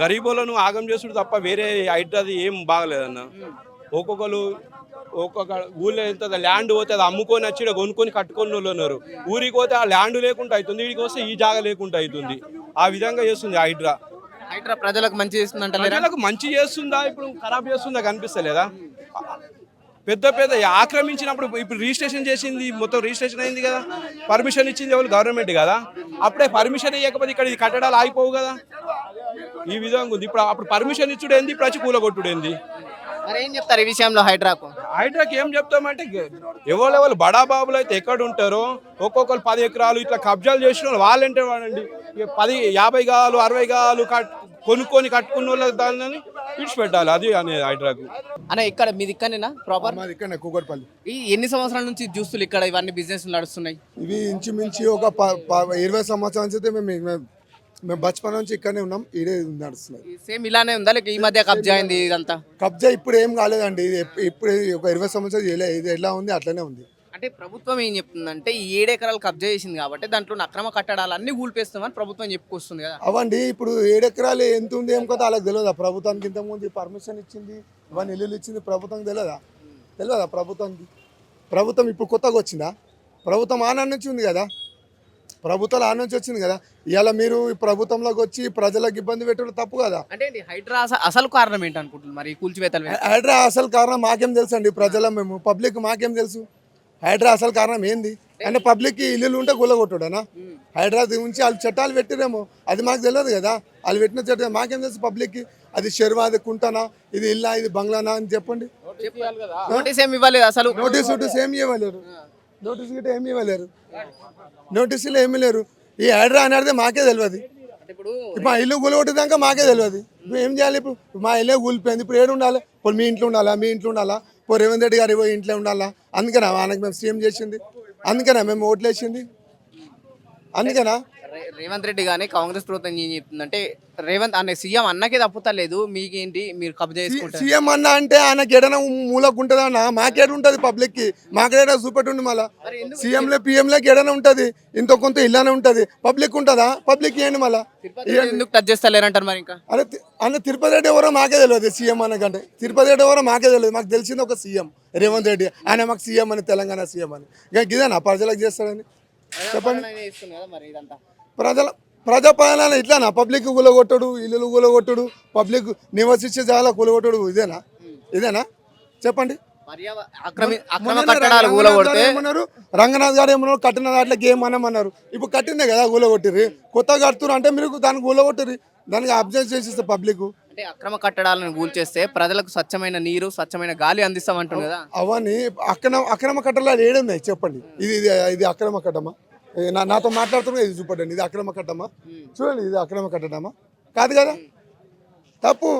గరీబులను ఆగం చేసుడు తప్ప వేరే హైడ్రాది ఏం బాగలేదన్న. ఒక్కొక్కరు ఒక్కొక్క ఊళ్ళో ఎంత ల్యాండ్ పోతే అది అమ్ముకొని వచ్చి కొనుక్కొని కట్టుకొని వాళ్ళు ఉన్నారు. ఊరికి పోతే ఆ ల్యాండ్ లేకుండా అవుతుంది వీడికి వస్తే ఈ జాగా లేకుండా అవుతుంది ఆ విధంగా చేస్తుంది హైడ్రా. హైడ్రా ప్రజలకు మంచి చేస్తుందంట ప్రజలకు మంచి చేస్తుందా ఇప్పుడు ఖరాబ్ చేస్తుందా కనిపిస్తలేదా? పెద్ద పెద్ద ఆక్రమించినప్పుడు ఇప్పుడు రిజిస్ట్రేషన్ చేసింది మొత్తం రిజిస్ట్రేషన్ అయింది కదా. పర్మిషన్ ఇచ్చింది ఎవరు? గవర్నమెంట్ కదా. అప్పుడే పర్మిషన్ ఇవ్వకపోతే ఇక్కడ ఇది కట్టడాలు ఆగిపోవు కదా. ఈ విధంగా ఉంది. ఇప్పుడు అప్పుడు పర్మిషన్ ఇచ్చుడు ఏంది ఇప్పుడు వచ్చి కూలగొట్టుడు ఏంది మరి ఏం చెప్తారు ఈ విషయంలో హైడ్రాకు? హైడ్రాకి ఏం చెప్తామంటే ఎవరెవరు బడా బాబులు అయితే ఎక్కడ ఉంటారో ఒక్కొక్కరు పది ఎకరాలు ఇట్లా కబ్జాలు చేసిన వాళ్ళు వాళ్ళంటే వాడండి. పది యాభై గాలు అరవై గాలు కొనుక్కొని కట్టుకున్న వాళ్ళ దాన్ని విడిచిపెట్టాలి. అది అనేది హైడ్రాకు అన్న ఇక్కడ మీది ఇక్కడనేనా ప్రాపర్ మాది ఇక్కడ కూకట్పల్లి. ఈ ఎన్ని సంవత్సరాల నుంచి చూస్తులు ఇక్కడ ఇవన్నీ బిజినెస్ నడుస్తున్నాయి? ఇవి ఇంచుమించి ఒక ఇరవై సంవత్సరాల నుంచి అయితే మేము మేము- బచ్పన్ నుంచి ఇక్కడనే ఉన్నాం ఇదే నడుస్తున్నది. సేమ్ ఇలానే ఉందా? లేక ఈ మధ్య కబ్జా అయింది ఇదంతా? కబ్జా ఇప్పుడు ఏం కాలేదండి. ఇది ఇప్పుడు ఒక ఇరవై సంవత్సరాలు ఇది ఎలా ఉంది? అట్లనే ఉంది. అంటే ప్రభుత్వం ఏం చెప్తుందంటే ఈ ఏడు ఎకరాలు కబ్జా చేసింది కాబట్టి దాంట్లో అక్రమ కట్టడాలు అన్ని కూల్పేస్తామని ప్రభుత్వం చెప్పుకొస్తుంది కదా. అవండి ఇప్పుడు ఏడు ఎకరాలు ఎంత ఉంది ఏం కదా వాళ్ళకి తెలియదా ప్రభుత్వానికి ఇంతకుముందు పర్మిషన్ ఇచ్చింది ఇవన్నీ ఇల్లులు ఇచ్చింది ప్రభుత్వం తెలియదా తెలియదా ప్రభుత్వానికి? ప్రభుత్వం ఇప్పుడు కొత్తగా వచ్చిందా? ప్రభుత్వం ఆన నుంచి ఉంది కదా? ప్రభుత్వం ఆ నుంచి వచ్చింది కదా? ఇవాళ మీరు ఈ ప్రభుత్వంలోకి వచ్చి ప్రజలకు ఇబ్బంది పెట్టడం తప్పు కదా? అంటే హైడ్రా అస- అసలు కారణం ఏంటి అనుకుంటున్నారు మరి కూల్చివేతలు? హైడ్రా అసలు కారణం మాకేం తెలుసు అండి? ప్రజల మేము పబ్లిక్ మాకేం తెలుసు? హైడ్రా అసలు కారణం ఏంది? అంటే పబ్లిక్ ఇల్లు ఉంటే గుల్లగొట్టుడనా? హైడ్రా ఉంచి వాళ్ళు చట్టాలు పెట్టిరేమో అది మాకు తెలియదు కదా? వాళ్ళు పెట్టిన చట్టం మాకేం తెలుసు పబ్లిక్కి? అది షెర్వా అది కుంటనా? ఇది ఇల్లా ఇది బంగ్లానా అని చెప్పండి. నోటీస్ ఏమి ఇవ్వలేదు అసలు. నోటీస్ నోటీస్ ఏమి ఇవ్వలేరు. నోటీస్ గిట్ట ఏమి ఇవ్వలేరు. నోటీసులు ఏమీ లేరు. ఈ హైడ్రా అనేది మాకే తెలియదు. మా ఇల్లు కూలగొట్టేదాకా మాకే తెలియదు. ఇప్పుడు ఏం చేయాలి ఇప్పుడు? మా ఇల్లే కూలిపోయింది. ఇప్పుడు ఏడు ఉండాలి ఇప్పుడు మీ ఇంట్లో ఉండాలా? మీ ఇంట్లో ఉండాలా? పో రేవంత్ రెడ్డి గారు పోయి ఇంట్లో ఉండాలా? అందుకనా? వాళ్ళకి మేము సీఎం చేసింది. అందుకనా? మేము ఓట్లేసింది. అందుకనా? రేవంత్ రెడ్డి కానీ కాంగ్రెస్ ప్రభుత్వం ఏం చెప్తుందంటే రేవంత్ అనే సీఎం అన్నకే తప్పుతలేదు మీకేంటి మీరు కబ్జా చేసుకుంటారు? సీఎం అన్న అంటే ఆయనకి ఎడన మూలకు ఉంటుంది అన్న మాకేడు ఉంటుంది పబ్లిక్కి మాకేడ చూపెట్టుండి మళ్ళా. సీఎంలో పిఎంలోకి ఎడన ఉంటుంది ఇంత కొంత ఇల్లానే ఉంటుంది పబ్లిక్ ఉంటుందా? పబ్లిక్ ఏంటి మళ్ళా? ఎందుకు టచ్ చేస్తలేరంటారు మరి ఇంకా? తి- అన్న తిరుపతి రెడ్డి ఎవరో మాకే తెలియదు సీఎం అన్నకంటే తిరుపతి రెడ్డి ఎవరో మాకే తెలియదు మాకు తెలిసింది ఒక సీఎం రేవంత్ రెడ్డి. ఆయన మాకు సీఎం అని తెలంగాణ సీఎం అని. ఇక ఇదేనా ప్రజలకు చేస్తాడని. చెప్పండి. ప్రజల ప్రజాపాలన ఇట్లానా? పబ్లిక్ కూలగొట్టడు ఇల్లులు కూలగొట్టడు పబ్లిక్ నివసించే జాగా కూలగొట్టడు ఇదేనా? ఇదేనా? చెప్పండి. రంగనాథ్ గారు ఏమన్నారు? రంగనాథ్ గారు ఏమన్నారు? కట్టిన దాంట్లోకి ఏమన్నామన్నారు ఇప్పుడు కట్టిందే కదా కూలగొట్టిర్రి. కొత్తగా కడుతున్నారు అంటే మీరు దానికి కూలగొట్టిర్రి. దానికి అబ్జెక్ట్ చేసేస్తే పబ్లిక్. అంటే అక్రమ కట్టడాలను కూల్చేస్తే ప్రజలకు స్వచ్ఛమైన నీరు స్వచ్ఛమైన గాలి అందిస్తామంటుంది కదా. అవన్నీ అక్రమ అక్రమ కట్టడాలు ఏడున్నాయి? చెప్పండి. ఇది ఇది అక్రమ కట్టమా? నాతో మాట్లాడుతున్నా ఇది చూపండి. ఇది అక్రమ కట్టమా చూడండి ఇది అక్రమ కట్టడమా? కాదు కదా? తప్పు.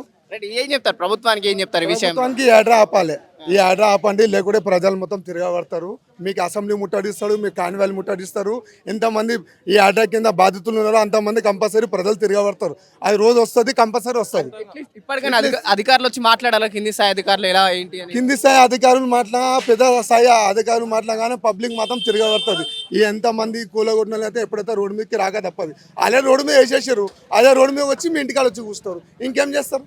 ఏం చెప్తారు? ప్రభుత్వానికి ఏం చెప్తారు విషయం? ప్రభుత్వానికి ఆపాలి ఈ ఆర్డర్ ఆపండి లేకుంటే ప్రజలు మొత్తం తిరగబడతారు. మీకు అసెంబ్లీ ముట్టడిస్తారు మీకు కాన్వాల్ ముట్టడిస్తారు. ఎంతమంది ఈ ఆర్డర్ కింద బాధితులు ఉన్నారో అంతమంది కంపల్సరీ ప్రజలు తిరగబడతారు. అది రోజు వస్తుంది కంపల్సరీ వస్తుంది. ఇప్పటికైనా అధికారులు వచ్చి మాట్లాడాలి? కింది స్థాయి అధికారులు ఎలా ఏంటి కింది స్థాయి అధికారులు మాట్లా పెద్ద స్థాయి అధికారులు మాట్లాడగానే పబ్లిక్ మాత్రం తిరగబడుతుంది. ఈ ఎంతమంది కూలగొట్టిన అయితే ఎప్పుడైతే రోడ్డు మీదకి రాక తప్పదు. అదే రోడ్డు మీద వేసేసారు అదే రోడ్డు మీద వచ్చి మీ ఇంటికాడ వచ్చి కూస్తారు ఇంకేం చేస్తారు?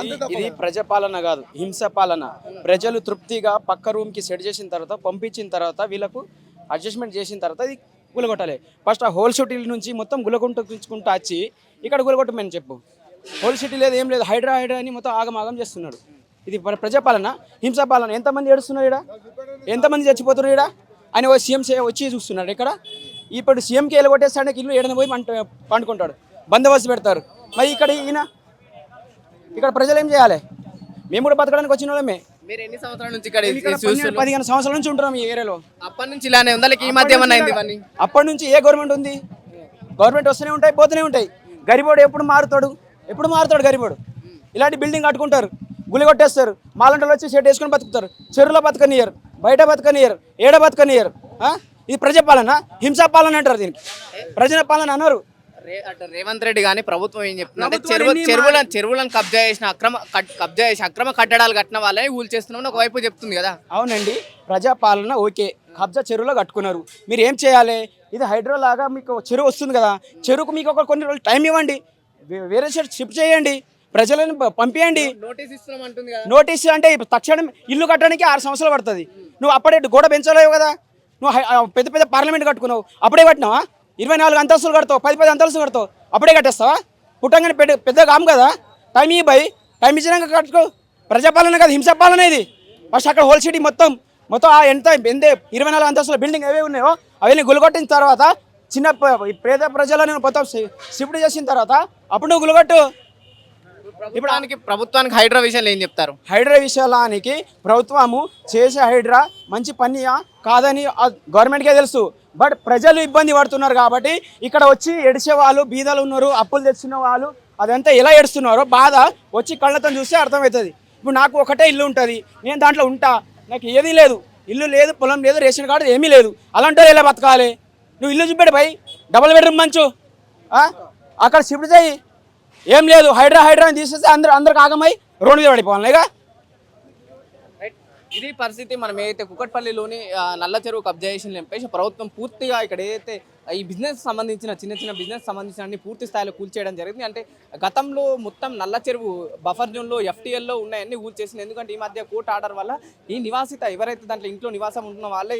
ఇది ప్రజాపాలన కాదు హింస పాలన. ప్రజలు తృప్తిగా పక్క రూమ్కి సెట్ చేసిన తర్వాత పంపించిన తర్వాత వీళ్ళకు అడ్జస్ట్మెంట్ చేసిన తర్వాత ఇది గులగొట్టాలి. ఫస్ట్ ఆ హోల్ సిటీ నుంచి మొత్తం గులగొట్టుకుంటూ వచ్చి ఇక్కడ గులగొట్టమని చెప్పు. హోల్ సిటీ లేదు ఏం లేదు హైడ్రా హైడ్రా అని మొత్తం ఆగమాగం చేస్తున్నాడు. ఇది ప్ర- ప్రజాపాలన హింస పాలన. ఎంతమంది ఏడుస్తున్నారు ఇక్కడ ఎంతమంది చచ్చిపోతున్నారు ఇక్కడ ఆయన ఓ సీఎం వచ్చి చూస్తున్నాడు ఇక్కడ. ఇప్పుడు సీఎంకి వెళ్ళగొట్టేస్తాడే ఇల్లు ఏడన పోయి పంట పండుకుంటాడు. బందోబస్తు పెడతారు. మరి ఇక్కడ ఈయన ఇక్కడ ప్రజలు ఏం చేయాలి? మేము కూడా బతకడానికి వచ్చిన వాళ్ళమే. మీరు ఎన్ని సంవత్సరాల నుంచి ఇక్కడ? పదిహేను- సంవత్సరాల నుంచి ఉంటున్నాం ఈ ఏరియాలో. అప్పటి నుంచి ఇలానే ఉందా. లేక ఈ మధ్య ఏమన్నా అయింది ఇవన్నీ? అప్పటి నుంచి ఏ గవర్నమెంట్ ఉంది? గవర్నమెంట్ వస్తూనే ఉంటాయి పోతూనే ఉంటాయి. గరిబోడు ఎప్పుడు మారుతాడు? ఎప్పుడు మారుతాడు గరిబోడు? ఇలాంటి బిల్డింగ్ కట్టుకుంటారు గులి కొట్టేస్తారు మాలంటలు వచ్చి షెడ్ వేసుకొని బతుకుతారు చెరువులో బతకనియరు బయట బతకనియరు ఏడ బతకనియరు ఆ? ఇది ప్రజాపాలన హింసా పాలన అంటారు దీనికి. ప్రజల పాలన అన్నారు అటు రేవంత్ రెడ్డి కానీ ప్రభుత్వం ఏం ప్రభుత్వం చెరువు చెరువులను చెరువులను కబ్జా చేసిన అక్రమ కబ్జా చేసి అక్రమ కట్టడాలు కట్టిన వాళ్ళని ఊలు చేస్తున్నామని ఒకవైపు చెప్తుంది కదా. అవునండి. ప్రజాపాలన ఓకే. కబ్జా చెరువులో కట్టుకున్నారు. మీరు ఏం చేయాలి? ఇది హైడ్రో లాగా మీకు చెరువు వస్తుంది కదా. చెరువుకు మీకు ఒక కొన్ని రోజులు టైం ఇవ్వండి. వేరే షెడ్ షిఫ్ట్ చేయండి. ప్రజలను పంపించండి నోటీస్ ఇస్తున్నాం అంటుంది కదా. నోటీస్ అంటే తక్షణం ఇల్లు కట్టడానికి ఆరు సంవత్సరాలు పడుతుంది. నువ్వు అప్పుడే గోడ పెంచలేవు కదా. నువ్వు పెద్ద పెద్ద పార్లమెంట్ కట్టుకున్నావు. అప్పుడే కట్టినావా? ఇరవై నాలుగు అంతస్తులు కడతావు పది పది అంతస్తులు కడతావు అప్పుడే కట్టేస్తావా? పుట్టంగానే పెద్ద పెద్ద కాము కదా? టైం ఇవ్వి భయ్ టైం ఇచ్చినాక కట్టుకో. ప్రజాపాలన కదా హింసాపాలన ఇది. ఫస్ట్ అక్కడ హోల్ సిటీ మొత్తం మొత్తం ఆ ఎంత ఎందే ఇరవై నాలుగు అంతస్తుల బిల్డింగ్ ఏవే ఉన్నాయో అవన్నీ గులగొట్టిన తర్వాత చిన్న పేద ప్రజలను మొత్తం షిఫ్ట్ చేసిన తర్వాత అప్పుడు నువ్వు గులగొట్టు. ప్రభుత్వానికి ప్రభుత్వానికి హైడ్రా విషయాలు ఏం చెప్తారు? హైడ్రా విషయానికి ప్రభుత్వము చేసే హైడ్రా మంచి పనియా? కాదని గవర్నమెంట్కే తెలుసు. బట్ ప్రజలు ఇబ్బంది పడుతున్నారు కాబట్టి ఇక్కడ వచ్చి ఎడిచే వాళ్ళు బీదలు ఉన్నారు అప్పులు తెచ్చిన వాళ్ళు అదంతా ఎలా ఏడుస్తున్నారో బాధ వచ్చి కళ్ళతో చూస్తే అర్థమవుతుంది. ఇప్పుడు నాకు ఒకటే ఇల్లు ఉంటుంది నేను దాంట్లో ఉంటా నాకు ఏదీ లేదు ఇల్లు లేదు పొలం లేదు రేషన్ కార్డు ఏమీ లేదు. అలాంటి ఎలా బతకాలి? నువ్వు ఇల్లు చూపెడు భయ్ డబుల్ బెడ్రూమ్ మంచు అక్కడ షిఫ్ట్ చేయి. ఏం లేదు హైడ్రా హైడ్రా అని తీసేస్తే అందరు అందరికి ఆగమై రోడ్డు మీద పడిపోవాలి ఇక. ఇది పరిస్థితి మనం ఏదైతే కుక్కట్పల్లిలోని నల్ల చెరువు కబ్జా చేసిన ప్రభుత్వం పూర్తిగా ఇక్కడ ఏదైతే ఈ బిజినెస్ సంబంధించిన చిన్న చిన్న బిజినెస్ సంబంధించిన అన్ని పూర్తి స్థాయిలో కూల్చేయడం జరిగింది. అంటే గతంలో మొత్తం నల్ల చెరువు బఫర్ జోన్లో ఎఫ్టీఎల్లో ఉన్నాయన్నీ కూల్చేసింది. ఎందుకంటే ఈ మధ్య కోర్టు ఆర్డర్ వల్ల ఈ నివాసిత ఎవరైతే దాంట్లో ఇంట్లో నివాసం ఉంటున్న వాళ్ళే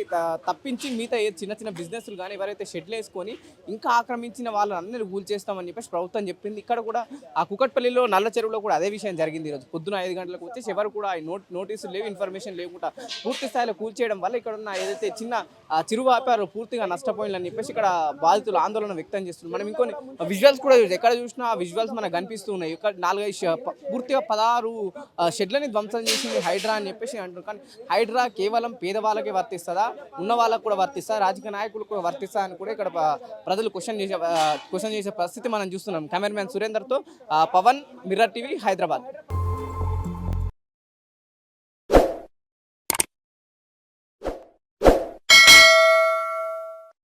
తప్పించి మిగతా ఏ చిన్న చిన్న బిజినెస్లు కానీ ఎవరైతే షెడ్లు వేసుకొని ఇంకా ఆక్రమించిన వాళ్ళని అందరూ కూల్చేస్తామని చెప్పేసి ప్రభుత్వం చెప్పింది. ఇక్కడ కూడా ఆ కుకట్పల్లిలో నల్ల చెరువులో కూడా అదే విషయం జరిగింది ఈరోజు. పొద్దున ఐదు గంటలకు వచ్చేసి ఎవరు కూడా నోట్ నోటీసులు లేవు ఇన్ఫర్మేషన్ లేకుండా పూర్తి స్థాయిలో కూల్చేయడం వల్ల ఇక్కడ ఉన్న ఏదైతే చిన్న చిరు వ్యాపారులు పూర్తిగా నష్టపోయిందని చెప్పేసి ఇక్కడ బాధితులు ఆందోళన వ్యక్తం చేస్తున్నారు. మనం ఇంకొన్ని విజువల్స్ కూడా చూసి ఎక్కడ చూసినా ఆ విజువల్స్ మనకు కనిపిస్తూ ఉన్నాయి. ఇక్కడ నాలుగైదు పూర్తిగా పదహారు షెడ్లని ధ్వంసం చేసింది హైడ్రా అని చెప్పేసి అంటున్నారు. కానీ హైడ్రా కేవలం పేదవాళ్ళకే వర్తిస్తుందా? ఉన్న వాళ్ళకు కూడా వర్తిస్తా రాజకీయ నాయకులకు కూడా వర్తిస్తా అని కూడా ఇక్కడ ప్రజలు క్వశ్చన్ చేసే క్వశ్చన్ చేసే పరిస్థితి మనం చూస్తున్నాం. కెమెరామ్యాన్ సురేందర్తో పవన్ మిర్రర్ టీవీ హైదరాబాద్.